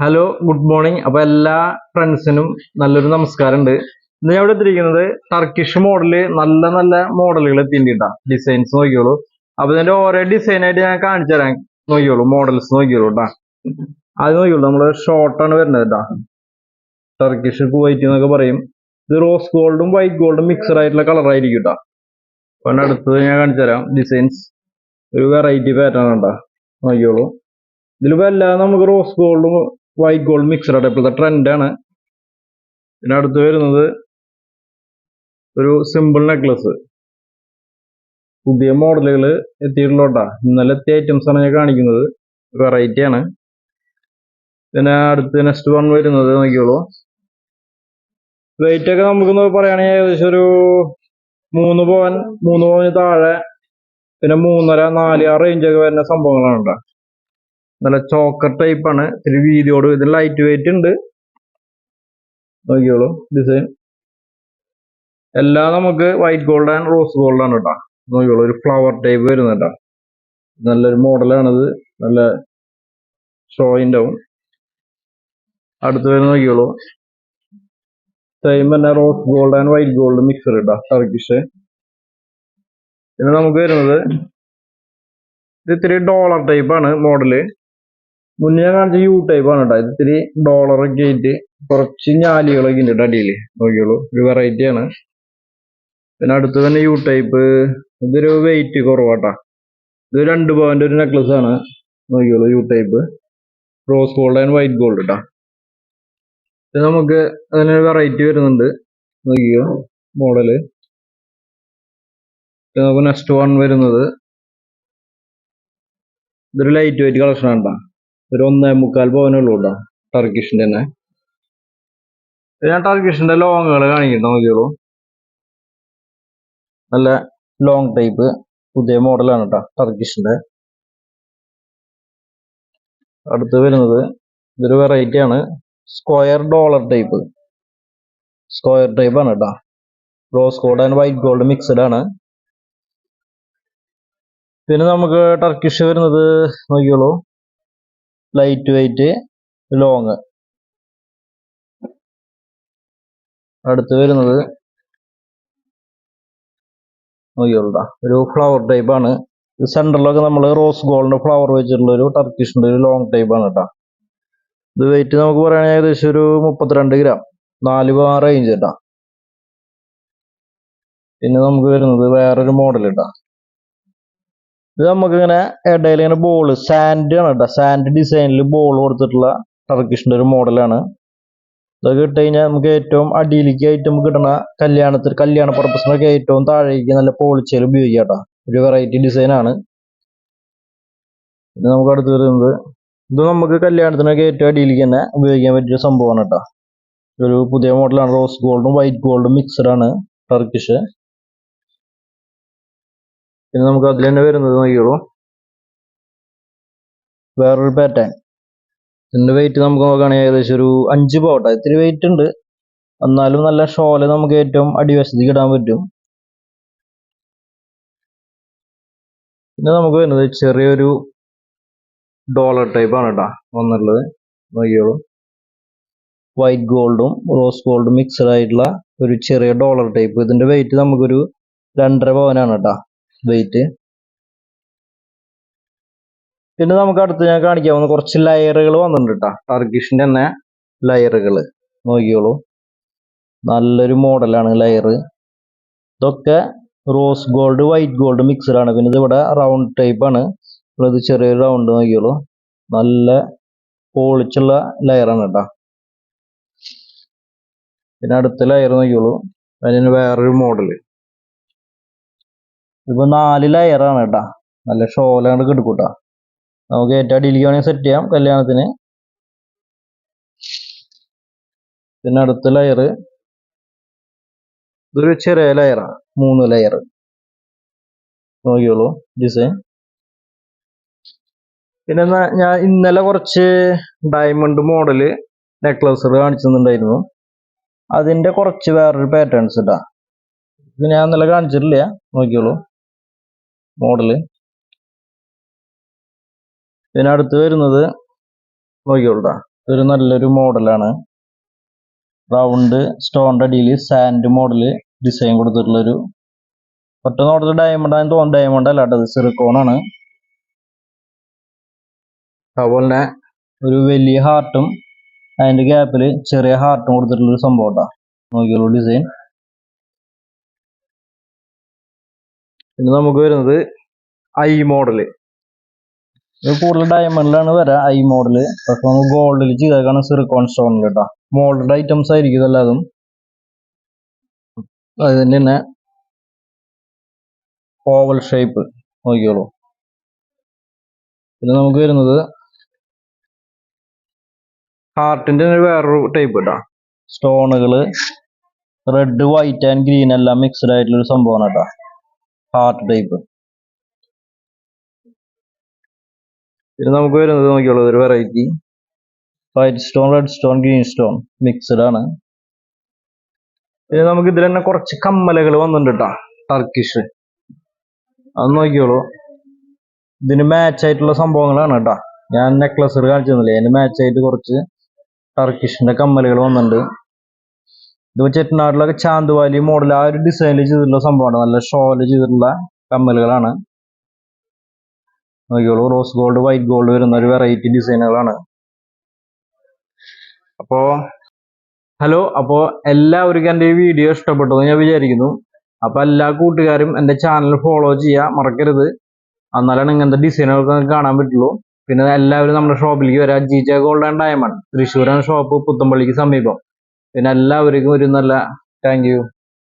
Hello good morning അപ്പൊ എല്ലാ ഫ്രണ്ട്സിനും നല്ലൊരു നമസ്കാരം ഉണ്ട് ഇന്ന് ഞാൻ ഇവിടെ എത്തിയിരിക്കുന്നത് ടർക്കിഷ് മോഡൽ നല്ല നല്ല മോഡലുകൾ എത്തിയിട്ടാ ഡിസൈൻസ് നോക്കിയോളൂ അപ്പൊ ഇതിന്റെ ഓരോ ഡിസൈൻ ആയിട്ട് ഞാൻ കാണിച്ചു തരാൻ നോക്കിയോളൂ മോഡൽസ് നോക്കിയോളൂ കേട്ടാ അത് നോക്കിയോളൂ നമ്മൾ ഷോർട്ടാണ് വരുന്നത് കേട്ടാ ടർക്കിഷ് വൈറ്റ് എന്നൊക്കെ പറയും. ഇത് റോസ് ഗോൾഡും വൈറ്റ് ഗോൾഡും മിക്സഡ് ആയിട്ടുള്ള കളർ ആയിരിക്കും കേട്ടാ അപ്പൊ അടുത്തത് ഞാൻ കാണിച്ചു തരാം. ഡിസൈൻസ് ഒരു വെറൈറ്റി പാറ്റേൺ ഉണ്ടാ നോക്കിയോളൂ ഇതിലിപ്പോ എല്ലാം നമുക്ക് റോസ് ഗോൾഡും വൈറ്റ് ഗോൾഡ് മിക്സഡ് ഇപ്പോഴത്തെ ട്രെൻഡാണ് പിന്നെ അടുത്ത് വരുന്നത് ഒരു സിമ്പിൾ നെക്ലസ് പുതിയ മോഡലുകൾ എത്തിയിട്ടുള്ളോട്ടാ ഇന്നലെ എത്തിയ ഐറ്റംസ് ആണ് ഞാൻ കാണിക്കുന്നത്. വെറൈറ്റി ആണ്. പിന്നെ അടുത്ത് നെക്സ്റ്റ് വൺ വരുന്നത് നോക്കിയോളൂ വെയിറ്റ് ഒക്കെ നമുക്ക് പറയുകയാണെങ്കിൽ ഏകദേശം ഒരു മൂന്ന് പവൻ മൂന്ന് പവന് താഴെ പിന്നെ മൂന്നര നാല് ആ റേഞ്ചൊക്കെ വരുന്ന സംഭവങ്ങളാണ് കേട്ടോ. നല്ല ചോക്കർ ടൈപ്പ് ആണ്. ഇത്തിരി വീതിയോട് ഇത് ലൈറ്റ് വെയിറ്റ് ഉണ്ട്. നോക്കിയോളൂ ഡിസൈൻ എല്ലാം നമുക്ക് white gold and rose gold ആണ് കേട്ടോ. നോക്കിയോളൂ ഒരു ഫ്ലവർ ടൈപ്പ് വരുന്നുണ്ടാ നല്ലൊരു മോഡലാണിത് നല്ല ഷോയിന്റെ ആവും. അടുത്ത് വരുന്ന നോക്കിയോളൂ സെയിം തന്നെ rose gold and white gold mixer കേട്ടോ ടർക്കിഷ് പിന്നെ നമുക്ക് വരുന്നത് ഇത് ഇത്തിരി ഡോളർ ടൈപ്പാണ് മോഡൽ മുന്നേ കാണിച്ച യു ടൈപ്പ് ആണ് കേട്ടോ. ഇത് ഇത്തിരി ഡോളർ ഒക്കെ ആയിട്ട് കുറച്ച് ഞാലികളൊക്കെ ഉണ്ട് അടിയിൽ നോക്കിയോളൂ ഒരു വെറൈറ്റി ആണ്. പിന്നെ അടുത്ത് തന്നെ യു ടൈപ്പ് ഇതൊരു വെയിറ്റ് കുറവാട്ടാ ഇത് രണ്ട് പവന്റെ ഒരു നെക്ലസ് ആണ്. നോക്കിയോളൂ U type rose gold and white gold കേട്ടോ ഇത് നമുക്ക് അതിനൊരു വെറൈറ്റി വരുന്നുണ്ട്. നോക്കിയോ മോഡൽ നമുക്ക് നെക്സ്റ്റ് വൺ വരുന്നത്. ഇതൊരു ലൈറ്റ് വെയിറ്റ് കളക്ഷൻ ആണ് കേട്ടോ. ഒരു ഒന്നേ മുക്കാൽ പവനുള്ളൂ കേട്ടോ ടർക്കിഷിന്റെ തന്നെ. ഞാൻ ടർക്കിഷിന്റെ ലോങ്ങുകൾ കാണിക്കുന്ന നോക്കിയോളൂ നല്ല ലോങ് ടൈപ്പ് പുതിയ മോഡലാണ് കേട്ടോ ടർക്കിഷിന്റെ അടുത്ത് വരുന്നത് ഇതൊരു വെറൈറ്റി ആണ് square dollar type square type ആണ് കേട്ടോ. Rose gold and white gold mixed ആണ്. പിന്നെ നമുക്ക് ടർക്കിഷ് വരുന്നത് നോക്കിയോളൂ ലൈറ്റ് വെയിറ്റ് ലോങ് അടുത്ത് വരുന്നത് നോക്കിയോളൂടാ ഒരു ഫ്ലവർ ടൈപ്പ് ആണ്. ഇത് സെന്ററിലൊക്കെ നമ്മൾ റോസ് ഗോൾഡിന്റെ ഫ്ലവർ വെച്ചിട്ടുള്ള ഒരു ടർക്കിഷിന്റെ ഒരു ലോങ് ടൈപ്പ് ആണ് കേട്ടോ ഇത് വെയിറ്റ് നമുക്ക് പറയുകയാണെങ്കിൽ ഏകദേശം ഒരു മുപ്പത്തിരണ്ട് ഗ്രാം നാല് പവൻ റേഞ്ച് കേട്ടാ പിന്നെ നമുക്ക് വരുന്നത് വേറൊരു മോഡൽ കേട്ടാ ഇത് നമുക്ക് ഇങ്ങനെ ഇടയിൽ ഇങ്ങനെ ബോൾ സാൻഡ് ആണ് കേട്ടോ. സാൻഡ് ഡിസൈനിൽ ബോൾ കൊടുത്തിട്ടുള്ള ടർക്കിഷിന്റെ ഒരു മോഡലാണ് ഇതൊക്കെ ഇട്ട് കഴിഞ്ഞാൽ നമുക്ക് ഏറ്റവും അടിയിലേക്ക് ആയിട്ട് നമുക്ക് കിട്ടണ കല്യാണത്തിൽ കല്യാണ പർപ്പസിനൊക്കെ ഏറ്റവും താഴേക്ക് നല്ല പോളിച്ചയിൽ ഉപയോഗിക്കാം കേട്ടോ. ഒരു വെറൈറ്റി ഡിസൈനാണ് പിന്നെ നമുക്ക് അടുത്ത് വരുന്നത് ഇത് നമുക്ക് കല്യാണത്തിനൊക്കെ ഏറ്റവും അടിയിലേക്ക് തന്നെ ഉപയോഗിക്കാൻ പറ്റിയ സംഭവമാണ് കേട്ടോ. ഒരു പുതിയ മോഡലാണ് റോസ് ഗോൾഡും വൈറ്റ് ഗോൾഡും മിക്സഡ് ആണ് ടർക്കിഷ് പിന്നെ നമുക്ക് അതിൽ തന്നെ വരുന്നത് നോക്കിയോളൂ വേറൊരു പാറ്റേൺ ഇതിന്റെ വെയിറ്റ് നമുക്ക് നോക്കുകയാണെങ്കിൽ ഏകദേശം ഒരു അഞ്ച് പോട്ടെ ഇത്തിരി വെയിറ്റ് ഉണ്ട്. എന്നാലും നല്ല ഷോൽ നമുക്ക് ഏറ്റവും അടിവശത്തേക്ക് ഇടാൻ പറ്റും. പിന്നെ നമുക്ക് വരുന്നത് ചെറിയൊരു ഡോളർ ടൈപ്പ് ആണ് കേട്ടോ വന്നിട്ടുള്ളത്. നോക്കിയോളൂ വൈറ്റ് ഗോൾഡും റോസ് ഗോൾഡും മിക്സഡ് ആയിട്ടുള്ള ഒരു ചെറിയ ഡോളർ ടൈപ്പ് ഇതിന്റെ വെയിറ്റ് നമുക്കൊരു രണ്ടര പവനാണ് കേട്ടോ വെയിറ്റ് പിന്നെ നമുക്ക് അടുത്ത് ഞാൻ കാണിക്കാവുന്ന കുറച്ച് ലയറുകൾ വന്നിട്ടുണ്ട് കേട്ടോ ടർക്കിഷിന്റെ തന്നെ ലയറുകൾ നോക്കിയോളൂ നല്ലൊരു മോഡലാണ് ലയർ ഇതൊക്കെ rose gold white gold mixed ആണ്. പിന്നെ ഇത് ഇവിടെ റൗണ്ട് ടൈപ്പ് ആണ് ഇത് ചെറിയൊരു റൗണ്ട് നോക്കിയോളൂ നല്ല പോളിച്ചുള്ള ലെയറാണ് കേട്ടോ പിന്നെ അടുത്ത ലെയർ നോക്കിയോളൂ അതിന് വേറൊരു മോഡൽ ഇപ്പൊ നാല് ലെയറാണ് കേട്ടാ. നല്ല ഷോലാണ് കിടക്കൂട്ടാ. നമുക്ക് ഏറ്റവും അടിയിലേക്ക് സെറ്റ് ചെയ്യാം കല്യാണത്തിന്. പിന്നെ അടുത്ത ലെയർ ഇതൊരു ചെറിയ ലെയറാണ് മൂന്ന് ലെയർ നോക്കിയോളൂ ഡിസൈൻ പിന്നെ ഞാൻ ഇന്നലെ കുറച്ച് ഡയമണ്ട് മോഡൽ നെക്ലസുകൾ കാണിച്ചിട്ടുണ്ടായിരുന്നു. അതിന്റെ കുറച്ച് വേറൊരു പാറ്റേൺസ് ഇട്ടാ. ഇത് ഞാൻ ഇന്നലെ കാണിച്ചിട്ടില്ല. നോക്കിയോളൂ മോഡൽ. ഇതിനടുത്ത് വരുന്നത് നോക്കിയോളൂട്ടാ ഇതൊരു നല്ലൊരു മോഡലാണ്. റൗണ്ട് സ്റ്റോണിന്റെ അടിയിൽ സാൻഡ് മോഡൽ ഡിസൈൻ കൊടുത്തിട്ടുള്ളൊരു ഒറ്റ നോട്ടത്തിൽ ഡയമണ്ട് ആണെന്ന് തോന്നുന്നു. ഡയമണ്ട് അല്ല കേട്ടത് സിറിക്കോൺ ആണ്. അതുപോലെ തന്നെ ഒരു വലിയ ഹാർട്ടും അതിന്റെ ഗ്യാപ്പിൽ ചെറിയ ഹാർട്ടും കൊടുത്തിട്ടുള്ളൊരു സംഭവം കേട്ടോ. നോക്കിയുള്ളൂ ഡിസൈൻ പിന്നെ നമുക്ക് വരുന്നത് ഐ മോഡൽ. കൂടുതൽ ഡയമണ്ടിലാണ് വരാ ഐ മോഡൽ. പക്ഷെ നമുക്ക് ഗോൾഡിൽ ചെയ്തേക്കാണ് സിറിക്കോൺ സ്റ്റോണിൽ കേട്ടോ മോൾഡ് ഐറ്റംസ് ആയിരിക്കും ഇതെല്ലാതും. അത് തന്നെ ഓവൽ ഷേപ്പ് നോക്കിയോളൂ പിന്നെ നമുക്ക് വരുന്നത് ഹാർട്ടിന്റെ തന്നെ വേറൊരു ടൈപ്പ് കേട്ടോ സ്റ്റോണുകൾ റെഡ് വൈറ്റ് ആൻഡ് ഗ്രീൻ എല്ലാം മിക്സ്ഡ് ആയിട്ടുള്ള ഒരു സംഭവമാണ് കേട്ടോ ഹാർട്ട് ടൈപ്പ് പിന്നെ നമുക്ക് വരുന്നത് നോക്കിയുള്ളത് ഒരു variety white stone red stone green stone mixed ആണ്. പിന്നെ നമുക്ക് ഇതിൽ തന്നെ കുറച്ച് കമ്മലകൾ വന്നിട്ടുണ്ട് കേട്ടോ ടർക്കിഷ് അത് നോക്കിയോളൂ. ഇതിന് മാച്ച് ആയിട്ടുള്ള സംഭവങ്ങളാണ് കേട്ടോ ഞാൻ നെക്ലസ് കാണിച്ചു തന്നില്ലേ അതിന് മാച്ച് ആയിട്ട് കുറച്ച് ടർക്കിഷിന്റെ കമ്മലുകൾ വന്നിട്ടുണ്ട്. ഇത് ചെറ്റനാട്ടിലൊക്കെ ചാന്തുവാലി മോഡൽ ആ ഒരു ഡിസൈനിൽ ചെയ്തിട്ടുള്ള സംഭവമാണ്. നല്ല ഷോൽ ചെയ്തിട്ടുള്ള കമ്മലുകളാണ്. നോക്കിയോളൂ റോസ് ഗോൾഡ് വൈറ്റ് ഗോൾഡ് വരുന്ന ഒരു വെറൈറ്റി ഡിസൈനുകളാണ് അപ്പോ ഹലോ അപ്പോ എല്ലാവർക്കും എന്റെ ഈ വീഡിയോ ഇഷ്ടപ്പെട്ടു ഞാൻ വിചാരിക്കുന്നു. അപ്പൊ എല്ലാ കൂട്ടുകാരും എന്റെ ചാനൽ ഫോളോ ചെയ്യുക മറക്കരുത്. എന്നാലാണ് ഇങ്ങനത്തെ ഡിസൈനുകളൊക്കെ കാണാൻ പറ്റുള്ളൂ. പിന്നെ എല്ലാവരും നമ്മുടെ ഷോപ്പിലേക്ക് വരാം. G J gold and diamond തൃശ്ശൂരാണ് ഷോപ്പ് പുത്തമ്പള്ളിക്ക് സമീപം. പിന്നെ എല്ലാവർക്കും ഒരു നല്ല താങ്ക് യു